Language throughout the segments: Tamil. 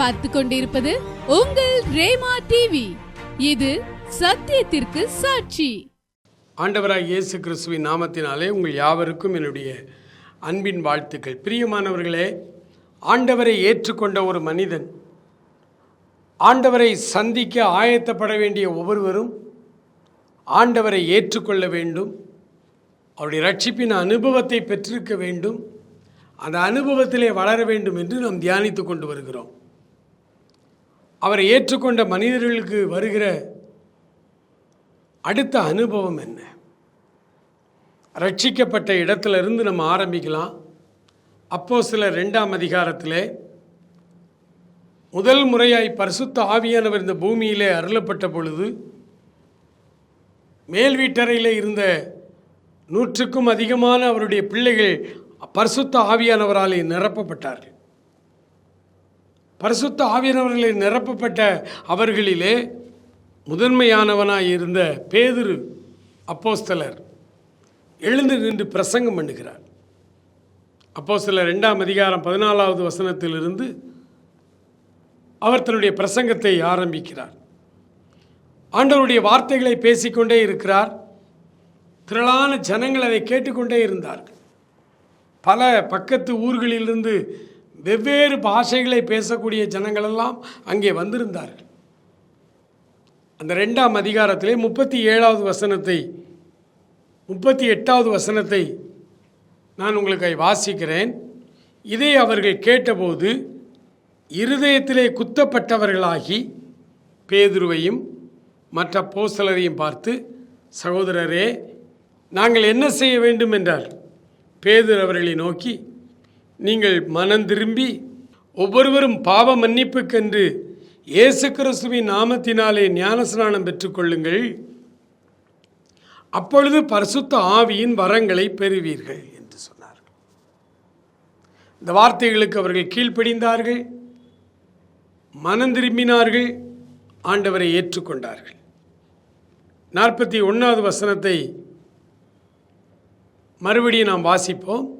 பார்த்து கொண்டிருப்பது உங்கள் ரேமா டிவி இது சத்தியத்திற்கு சாட்சி. ஆண்டவராய் இயேசு கிறிஸ்துவின் நாமத்தினாலே உங்கள் யாவருக்கும் என்னுடைய அன்பின் வாழ்த்துக்கள். பிரியமானவர்களே ஆண்டவரை ஏற்றுக்கொண்ட ஒரு மனிதன் ஆண்டவரை சந்திக்க ஆயத்தப்பட வேண்டிய ஒவ்வொருவரும் ஆண்டவரை ஏற்றுக்கொள்ள வேண்டும். அவருடைய ரட்சிப்பின் அனுபவத்தை பெற்றிருக்க வேண்டும். அந்த அனுபவத்திலே வளர வேண்டும் என்று நாம் தியானித்து கொண்டு வருகிறோம். அவரை ஏற்றுக்கொண்ட மனிதர்களுக்கு வருகிற அடுத்த அனுபவம் என்ன? ரட்சிக்கப்பட்ட இடத்துல இருந்து நம்ம ஆரம்பிக்கலாம். அப்போ சில ரெண்டாம் அதிகாரத்திலே முதல் முறையாய் பரிசுத்த ஆவியானவர் இந்த பூமியிலே அருளப்பட்ட பொழுது மேல் வீட்டறையில் இருந்த நூற்றுக்கும் அதிகமான அவருடைய பிள்ளைகள் பரிசுத்த ஆவியானவராலே நிரப்பப்பட்டார்கள். பரிசுத்த ஆவியானவர்களை நிரப்பப்பட்ட அவர்களிலே முதன்மையானவனாய் இருந்த பேதுரு அப்போஸ்தலர் எழுந்து நின்று பிரசங்கம் பண்ணுகிறார். அப்போ சில ரெண்டாம் அதிகாரம் பதினாலாவது வசனத்திலிருந்து அவர் தன்னுடைய பிரசங்கத்தை ஆரம்பிக்கிறார். ஆண்டவருடைய வார்த்தைகளை பேசிக்கொண்டே இருக்கிறார். திரளான ஜனங்கள் அதை கேட்டுக்கொண்டே இருந்தார்கள். பல பக்கத்து ஊர்களிலிருந்து வெவ்வேறு பாஷைகளை பேசக்கூடிய ஜனங்களெல்லாம் அங்கே வந்திருந்தார்கள். அந்த ரெண்டாம் அதிகாரத்திலே முப்பத்தி ஏழாவது வசனத்தை முப்பத்தி எட்டாவது வசனத்தை நான் உங்களுக்கு வாசிக்கிறேன். இதை அவர்கள் கேட்டபோது இருதயத்திலே குத்தப்பட்டவர்களாகி பேதுருவையும் மற்ற போஸ்தலரையும் பார்த்து சகோதரரே நாங்கள் என்ன செய்ய வேண்டும்? என்றார். பேதுரு அவர்களை நோக்கி நீங்கள் மனம் திரும்பி ஒவ்வொருவரும் பாவ மன்னிப்புக்கென்று இயேசு கிறிஸ்துவின் நாமத்தினாலே ஞானஸ்நானம் பெற்றுக்கொள்ளுங்கள். அப்பொழுது பரிசுத்த ஆவியின் வரங்களை பெறுவீர்கள் என்று சொன்னார். இந்த வார்த்தைகளுக்கு அவர்கள் கீழ்ப்படிந்தார்கள். மனம் திரும்பினார்கள். ஆண்டவரை ஏற்றுக்கொண்டார்கள். நாற்பத்தி ஒன்றாவது வசனத்தை மறுபடியும் நாம் வாசிப்போம்.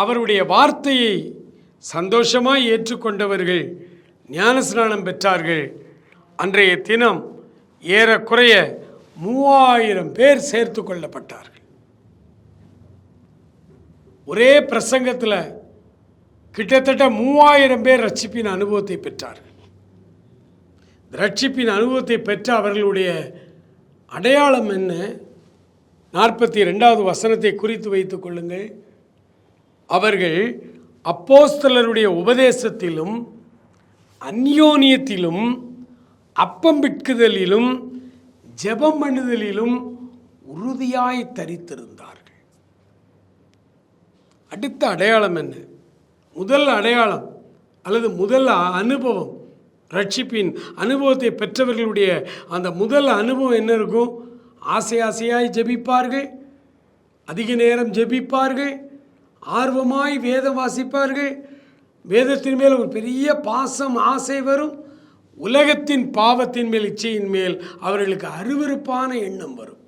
அவருடைய வார்த்தையை சந்தோஷமாய் ஏற்றுக்கொண்டவர்கள் ஞானஸ்நானம் பெற்றார்கள். அன்றைய தினம் ஏறக்குறைய மூவாயிரம் பேர் சேர்த்து கொள்ளப்பட்டார்கள். ஒரே பிரசங்கத்தில் கிட்டத்தட்ட மூவாயிரம் பேர் ரட்சிப்பின் அனுபவத்தை பெற்றார்கள். ரட்சிப்பின் அனுபவத்தை பெற்ற அவர்களுடைய அடையாளம் என்ன? நாற்பத்தி ரெண்டாவது வசனத்தை குறித்து வைத்துக் கொள்ளுங்கள். அவர்கள் அப்போஸ்தலருடைய உபதேசத்திலும் அந்யோனியத்திலும் அப்பம் விற்குதலிலும் ஜெபம் பண்ணுதலிலும் உறுதியாய் தரித்திருந்தார்கள். அடுத்த அடையாளம் என்ன? முதல் அடையாளம் அல்லது முதல் அனுபவம் ரட்சிப்பின் அனுபவத்தை பெற்றவர்களுடைய அந்த முதல் அனுபவம் என்ன இருக்கும்? ஆசை ஆசையாய் ஜெபிப்பார்கள் அதிக நேரம் ஜெபிப்பார்கள் ஆர்வமாய் வேதம் வாசிப்பார்கள். வேதத்தின் மேல் ஒரு பெரிய பாசம் ஆசை வரும். உலகத்தின் பாவத்தின் மேல் இச்சையின் மேல் அவர்களுக்கு அருவருப்பான எண்ணம் வரும்.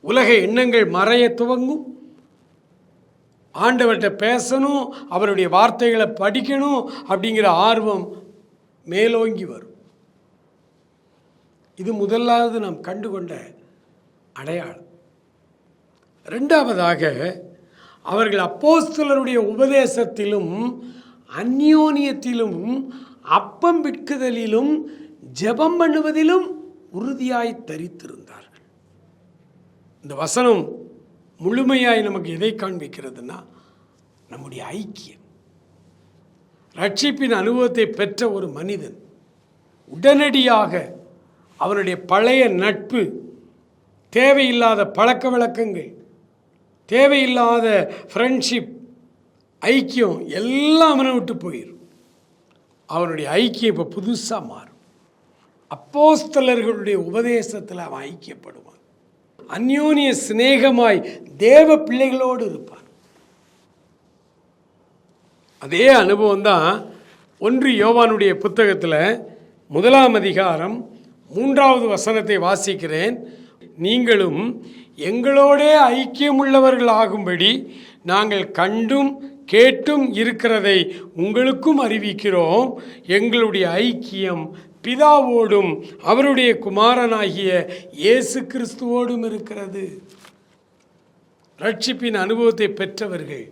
உலக எண்ணங்கள் மறைய துவங்கும். ஆண்டவர்கிட்ட பேசணும் அவருடைய வார்த்தைகளை படிக்கணும் அப்படிங்கிற ஆர்வம் மேலோங்கி வரும். இது முதலாவது நாம் கண்டுகொண்ட அடையாளம். ரெண்டாவதாக அவர்கள் அப்போஸ்தலருடைய உபதேசத்திலும் அந்யோனியத்திலும் அப்பம் விற்குதலிலும் ஜெபம் பண்ணுவதிலும் உறுதியாய் தரித்திருந்தார்கள். இந்த வசனம் முழுமையாய் நமக்கு எதை காண்பிக்கிறதுனா நம்முடைய ஐக்கியம். ரட்சிப்பின் அனுபவத்தை பெற்ற ஒரு மனிதன் உடனடியாக அவனுடைய பழைய நட்பு தேவையில்லாத பழக்க வழக்கங்கள் தேவையில்லாத ஃப்ரெண்ட்ஷிப் ஐக்கியம் எல்லாம் அவனை விட்டு போயிடும் அவனுடைய ஐக்கியம் இப்போ புதுசாக மாறும். அப்போஸ்தலர்களுடைய உபதேசத்தில் அவன் ஐக்கியப்படுவான். அந்யோனிய சிநேகமாய் தேவ பிள்ளைகளோடு இருப்பான். அதே அனுபவம் தான் ஒன்று யோவானுடைய புத்தகத்தில் முதலாம் அதிகாரம் மூன்றாவது வசனத்தை வாசிக்கிறேன். நீங்களும் எங்களோடே ஐக்கியமுள்ளவர்கள் ஆகும்படி நாங்கள் கண்டும் கேட்டும் இருக்கிறதை உங்களுக்கும் அறிவிக்கிறோம். எங்களுடைய ஐக்கியம் பிதாவோடும் அவருடைய குமாரனாகிய இயேசு கிறிஸ்துவோடும் இருக்கிறது. ரட்சிப்பின் அனுபவத்தை பெற்றவர்கள்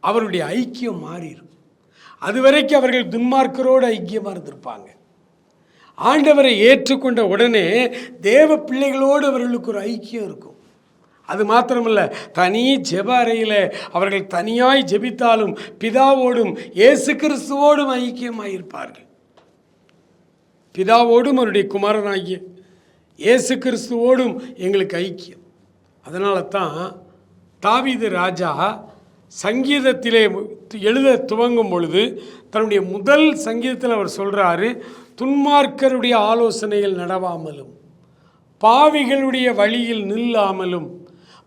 அவருடைய ஐக்கியம் மாறிடும். அதுவரைக்கும் அவர்கள் துன்மார்க்கரோடு ஐக்கியமாக இருந்திருப்பாங்க. ஆண்டவரை ஏற்றுக்கொண்ட உடனே தேவ பிள்ளைகளோடு அவர்களுக்கு ஒரு ஐக்கியம் இருக்கும். அது மாத்திரமல்ல தனி ஜெப அறையில் அவர்கள் தனியாய் ஜெபித்தாலும் பிதாவோடும் இயேசு கிறிஸ்துவோடும் ஐக்கியமாயிருப்பார்கள். பிதாவோடும் அவருடைய குமாரனாகிய இயேசு கிறிஸ்துவோடும் எங்களுக்கு ஐக்கியம். அதனால தான் தாவீது ராஜா சங்கீதத்திலே எழுத துவங்கும் பொழுது தன்னுடைய முதல் சங்கீதத்தில் அவர் சொல்கிறாரு துன்மார்க்கருடைய ஆலோசனையில் நடவாமலும் பாவிகளுடைய வழியில் நில்லாமலும்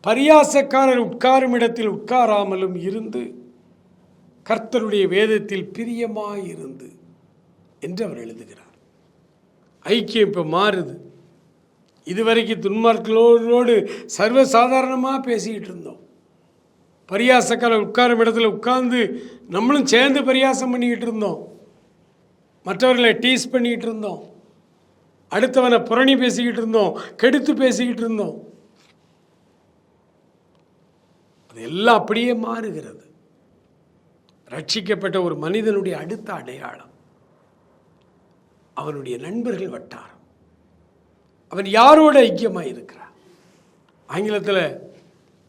பரியாசக்காரர் உட்காரும் இடத்தில் உட்காராமலும் இருந்து கர்த்தருடைய வேதத்தில் பிரியமாயிருந்து என்று அவர் எழுதுகிறார். ஐக்கியம் இப்போ மாறுது. இதுவரைக்கும் துன்மார்க்களோடு சர்வசாதாரணமாக பேசிக்கிட்டு இருந்தோம். பரியாசக்காரர் உட்காரும் இடத்துல உட்கார்ந்து நம்மளும் சேர்ந்து பரியாசம் பண்ணிக்கிட்டு இருந்தோம். மற்றவர்களை டீஸ் பண்ணிக்கிட்டு இருந்தோம். அடுத்தவனை புரணி பேசிக்கிட்டு இருந்தோம். கெடுத்து பேசிக்கிட்டு இருந்தோம். அது எல்லாம் அப்படியே மாறுகிறது. ரட்சிக்கப்பட்ட ஒரு மனிதனுடைய அடுத்த அடையாளம். அவனுடைய நண்பர்கள் வட்டாரம். அவன் யாரோட ஐக்கியமாக இருக்கிறான்? ஆங்கிலத்தில்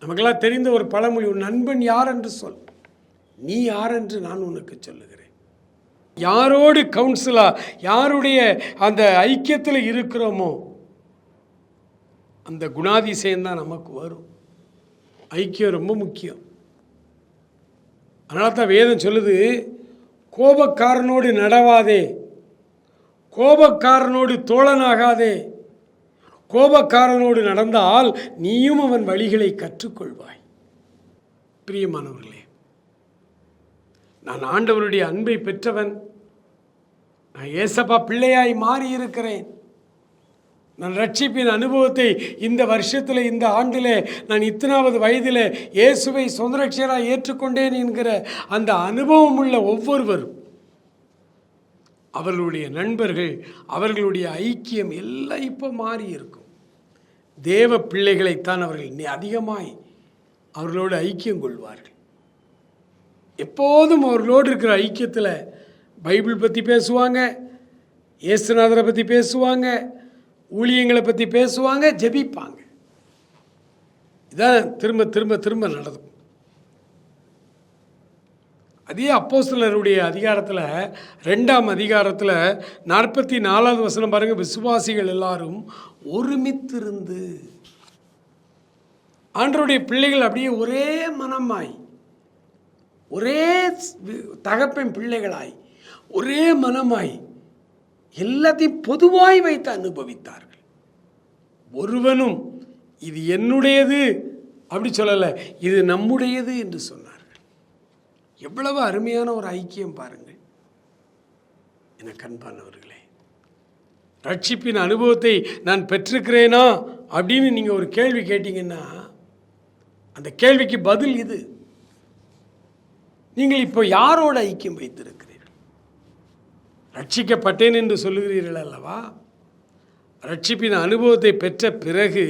நமக்கெல்லாம் தெரிந்த ஒரு பழமொழி உன் நண்பன் யார் என்று சொல். நீ யார் என்று நான் உனக்கு சொல்லுகிறேன். யாரோடு கவுன்சிலாக யாருடைய அந்த ஐக்கியத்தில் இருக்கிறோமோ அந்த குணாதிசயம் தான் நமக்கு வரும். ஐக்கியம் ரொம்ப முக்கியம். அதனால தான் வேதம் சொல்லுது கோபக்காரனோடு நடவாதே கோபக்காரனோடு தோழனாகாதே கோபக்காரனோடு நடந்தால் நீயும் அவன் வழிகளை கற்றுக்கொள்வாய். பிரியமானவர்களே நான் ஆண்டவருடைய அன்பை பெற்றவன் நான் ஏசப்பா பிள்ளையாய் மாறி இருக்கிறேன் நான் ரட்சிப்பின் அனுபவத்தை இந்த வருஷத்தில் இந்த ஆண்டில் நான் இத்தனாவது வயதில் இயேசுவை சொந்தரட்சியராக ஏற்றுக்கொண்டேன் என்கிற அந்த அனுபவம் உள்ள ஒவ்வொருவரும் அவர்களுடைய நண்பர்கள் அவர்களுடைய ஐக்கியம் எல்லாம் இப்போ மாறி இருக்கும் தேவ பிள்ளைகளைத்தான் அவர்கள் நி- அதிகமாய் அவர்களோடு ஐக்கியம் கொள்வார்கள். எப்போதும் அவர்களோடு இருக்கிற ஐக்கியத்தில் பைபிள் பற்றி பேசுவாங்க இயேசுநாதரை பற்றி பேசுவாங்க ஊழியங்களை பற்றி பேசுவாங்க ஜெபிப்பாங்க. இதான் திரும்ப திரும்ப திரும்ப நடக்கும். அதே அப்போஸ்தலருடைய அதிகாரத்தில் ரெண்டாம் அதிகாரத்தில் நாற்பத்தி நாலாவது வசனம் பாருங்கள் விசுவாசிகள் எல்லாரும் ஒருமித்திருந்து. ஆண்டருடைய பிள்ளைகள் அப்படியே ஒரே மனமாய் ஒரே தகப்பின் தகப்பன் பிள்ளைகளாய் ஒரே மனமாய் எல்லாத்தையும் பொதுவாய் வைத்து அனுபவித்தார்கள். ஒருவனும் இது என்னுடையது? அப்படி சொல்லலை. இது நம்முடையது என்று சொன்னார்கள். எவ்வளவு அருமையான ஒரு ஐக்கியம் பாருங்கள். எனக்கு கண்பானவர்களே ரட்சிப்பின் அனுபவத்தை நான் பெற்றிருக்கிறேனா? அப்படின்னு நீங்கள் ஒரு கேள்வி கேட்டீங்கன்னா அந்த கேள்விக்கு பதில் இது. நீங்கள் இப்போ யாரோட ஐக்கியம் வைத்திருக்க ரட்சிக்கப்பட்டேன் என்று சொல்லுகிறீர்கள் அல்லவா? ரட்சிப்பின் அனுபவத்தை பெற்ற பிறகு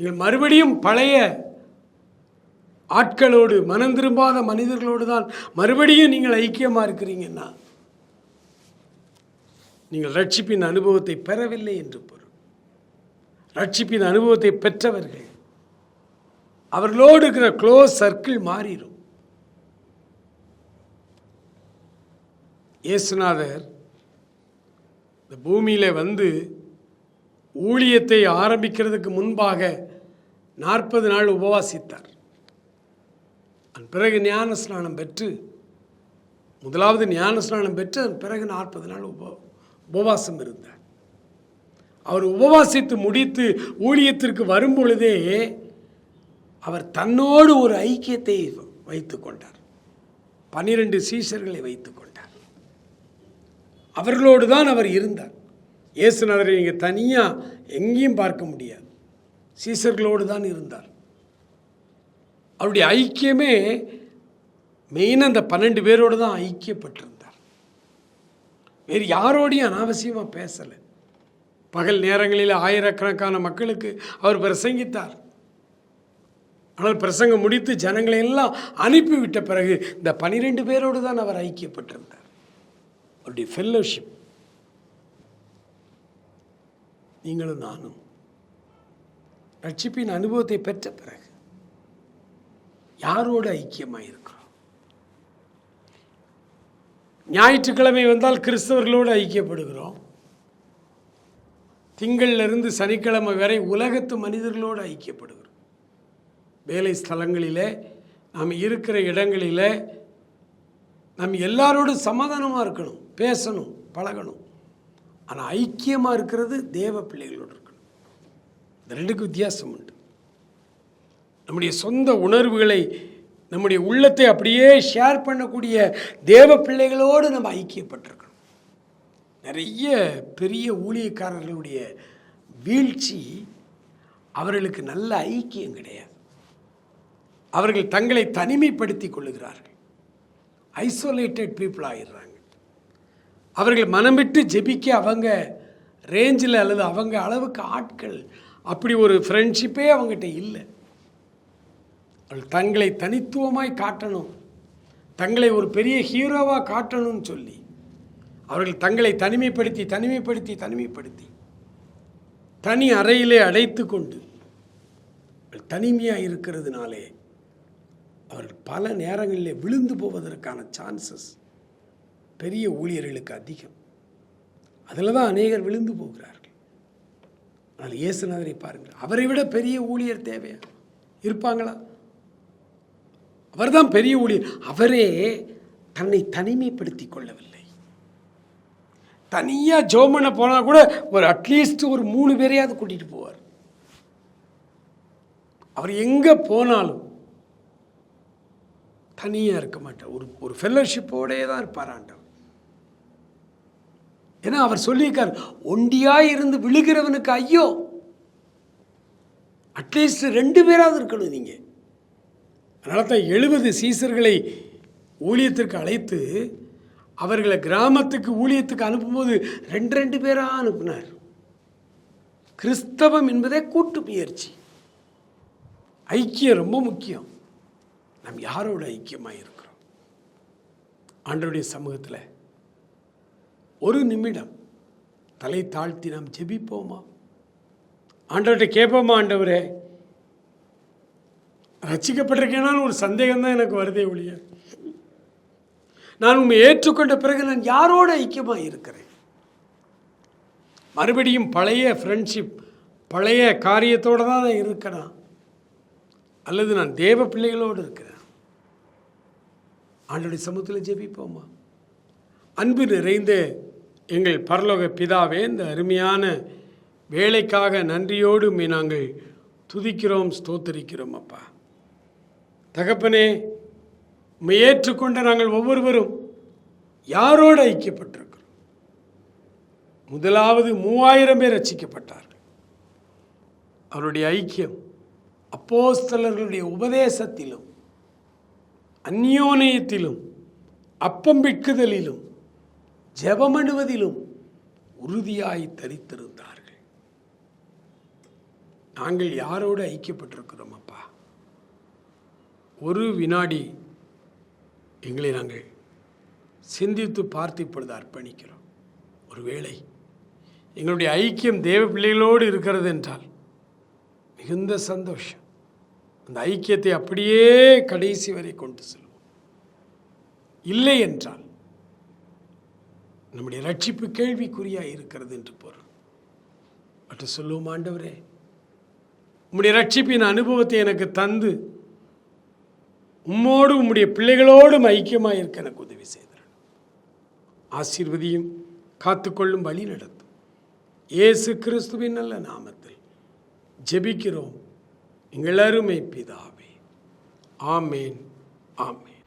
நீங்கள் மறுபடியும் பழைய ஆட்களோடு மனம் திரும்பாத மனிதர்களோடு தான் மறுபடியும் நீங்கள் ஐக்கியமாக இருக்கிறீங்கன்னா நீங்கள் ரட்சிப்பின் அனுபவத்தை பெறவில்லை என்று பொருள். ரட்சிப்பின் அனுபவத்தை பெற்றவர்கள் அவர்களோடு இருக்கிற க்ளோஸ் சர்க்கிள் மாறிடும் இயேசுநாதர் இந்த பூமியில் வந்து ஊழியத்தை ஆரம்பிக்கிறதுக்கு முன்பாக நாற்பது நாள் உபவாசித்தார். அதன் பிறகு ஞான ஸ்நானம் பெற்று முதலாவது ஞான ஸ்நானம் பெற்று அதன் பிறகு நாற்பது நாள் உப உபவாசம் இருந்தார். அவர் உபவாசித்து முடித்து ஊழியத்திற்கு வரும் பொழுதே அவர் தன்னோடு ஒரு ஐக்கியத்தை வைத்து கொண்டார். பன்னிரண்டு சீஷர்களை வைத்து கொண்டார். அவர்களோடு தான் அவர் இருந்தார். இயேசுநாதரை நீங்கள் தனியாக எங்கேயும் பார்க்க முடியாது. சீசர்களோடு தான் இருந்தார். அவருடைய ஐக்கியமே மெயினாக அந்த பன்னெண்டு பேரோடு தான் ஐக்கியப்பட்டிருந்தார். வேறு யாரோடையும் அனாவசியமாக பேசலை. பகல் நேரங்களில் ஆயிரக்கணக்கான மக்களுக்கு அவர் பிரசங்கித்தார். ஆனால் பிரசங்கம் முடித்து ஜனங்களை எல்லாம் அனுப்பிவிட்ட பிறகு இந்த பனிரெண்டு பேரோடு தான் அவர் ஐக்கியப்பட்டிருந்தார். அவருடைய ஃபெல்லோஷிப் நீங்களும் நானும் ரட்சிப்பின் அனுபவத்தை பெற்ற பிறகு யாரோடு ஐக்கியமாக இருக்கிறோம்? ஞாயிற்றுக்கிழமை வந்தால் கிறிஸ்தவர்களோடு ஐக்கியப்படுகிறோம். திங்களிலிருந்து சனிக்கிழமை வரை உலகத்து மனிதர்களோடு ஐக்கியப்படுகிறோம். வேலை ஸ்தலங்களிலே நாம் இருக்கிற இடங்களிலே நம்ம எல்லாரோடும் சமாதானமாக இருக்கணும் பேசணும் பழகணும். ஆனால் ஐக்கியமாக இருக்கிறது தேவ பிள்ளைகளோடு இருக்கணும். இந்த ரெண்டுக்கும் வித்தியாசம் உண்டு. நம்முடைய சொந்த உணர்வுகளை நம்முடைய உள்ளத்தை அப்படியே ஷேர் பண்ணக்கூடிய தேவ பிள்ளைகளோடு நம்ம ஐக்கியப்பட்டிருக்கணும். நிறைய பெரிய ஊழியக்காரர்களுடைய வீழ்ச்சி அவர்களுக்கு நல்ல ஐக்கியம் கிடையாது. அவர்கள் தங்களை தனிமைப்படுத்தி கொள்ளுகிறார்கள். ஐசோலேட்டட் பீப்புள் ஆகிடுறாங்க அவர்கள் மனம் விட்டு ஜெபிக்க அவங்க ரேஞ்சில் அல்லது அவங்க அளவுக்கு ஆட்கள். அப்படி ஒரு ஃப்ரெண்ட்ஷிப்பே அவங்ககிட்ட இல்லை. அவர்கள் தங்களை தனித்துவமாய் காட்டணும். தங்களை ஒரு பெரிய ஹீரோவாக காட்டணும்னு சொல்லி. அவர்கள் தங்களை தனிமைப்படுத்தி தனிமைப்படுத்தி தனிமைப்படுத்தி. தனி அறையிலே அடைத்து கொண்டு தனிமையாக இருக்கிறதுனாலே அவர்கள் பல நேரங்களிலே விழுந்து போவதற்கான சான்சஸ் பெரிய ஊழியர்களுக்கு அதிகம். அதில் தான் அநேகர் விழுந்து போகிறார்கள். ஆனால் இயேசுநாதரை பாருங்கள் அவரை விட பெரிய ஊழியர் தேவையா? இருப்பாங்களா? அவர் தான் பெரிய ஊழியர். அவரே தன்னை தனிமைப்படுத்தி கொள்ளவில்லை. தனியாக ஜோமனை போனால் கூட ஒரு அட்லீஸ்ட் ஒரு மூணு பேரையாவது கூட்டிகிட்டு போவார். அவர் எங்கே போனாலும் தனியாக இருக்க மாட்டார். ஒரு ஒரு ஃபெல்லோஷிப்போடே தான் இருப்பார் ஆண்டவர். ஏன்னா அவர் சொல்லியிருக்கார் ஒண்டியாக இருந்து விழுகிறவனுக்கு ஐயோ அட்லீஸ்ட் ரெண்டு பேராவது இருக்கணும் நீங்கள் அதனால தான் எழுபது சீசர்களை ஊழியத்திற்கு அழைத்து அவர்களை கிராமத்துக்கு ஊழியத்துக்கு அனுப்பும்போது ரெண்டு ரெண்டு பேராக அனுப்புனார். கிறிஸ்தவம் என்பதே கூட்டு முயற்சி. ஐக்கியம் ரொம்ப முக்கியம். நாம் யாரோட ஐக்கியமாக இருக்கிறோம்? ஆண்டருடைய சமூகத்தில் ஒரு நிமிடம் தலை தாழ்த்தி நாம் ஜெபிப்போமா? ஆண்டவர்கிட்ட கேட்போமா ஆண்டவரே? ரசிக்கப்பட்டிருக்கேனான்னு ஒரு சந்தேகம் தான் எனக்கு வருதே ஒழிய. நான் உண்மை ஏற்றுக்கொண்ட பிறகு நான் யாரோட ஐக்கியமாக இருக்கிறேன்? மறுபடியும் பழைய ஃப்ரெண்ட்ஷிப் பழைய காரியத்தோடு தான் நான் இருக்கிறேன். அல்லது நான் தேவ பிள்ளைகளோடு இருக்கிறேன். ஆண்டோடைய சமூகத்தில் ஜெபிப்போமா? அன்பு நிறைந்த எங்கள் பரலோக பிதாவே இந்த அருமையான வேலைக்காக நன்றியோடு நாங்கள் துதிக்கிறோம் ஸ்தோத்தரிக்கிறோம் அப்பா. தகப்பனே ஏற்றுக்கொண்ட நாங்கள் ஒவ்வொருவரும் யாரோடு ஐக்கியப்பட்டிருக்கிறோம்? முதலாவது மூவாயிரம் பேர் ரசிக்கப்பட்டார்கள். அவருடைய ஐக்கியம் அப்போஸ்தலர்களுடைய உபதேசத்திலும் அந்யோனயத்திலும் அப்பம் விற்குதலிலும் ஜெபமணுவதிலும் உறுதியாய் தரித்திருந்தார்கள். நாங்கள் யாரோடு ஐக்கியப்பட்டிருக்கிறோம் அப்பா ஒரு வினாடி எங்களை நாங்கள் சிந்தித்து பார்த்து இப்பொழுது அர்ப்பணிக்கிறோம். ஒருவேளை எங்களுடைய ஐக்கியம் தேவ பிள்ளைகளோடு இருக்கிறது என்றால் மிகுந்த சந்தோஷம். அந்த ஐக்கியத்தை அப்படியே கடைசி வரை கொண்டு செல்வோம். இல்லை என்றால் நம்முடைய ரட்சிப்பு கேள்விக்குறியாக இருக்கிறது என்று பொருள். மற்ற சொல்லுவோம் ஆண்டவரே உம்முடைய ரட்சிப்பின் அனுபவத்தை எனக்கு தந்து உம்மோடு உம்முடைய பிள்ளைகளோடும் ஐக்கியமாக இருக்க எனக்கு உதவி செய்தார் ஆசீர்வதியும் காத்துக்கொள்ளும் வழி நடத்தும். இயேசு கிறிஸ்துவின் நல்ல நாமத்தில் ஜெபிக்கிறோம். எங்களருமை பிதாவே. ஆமேன் ஆமேன்.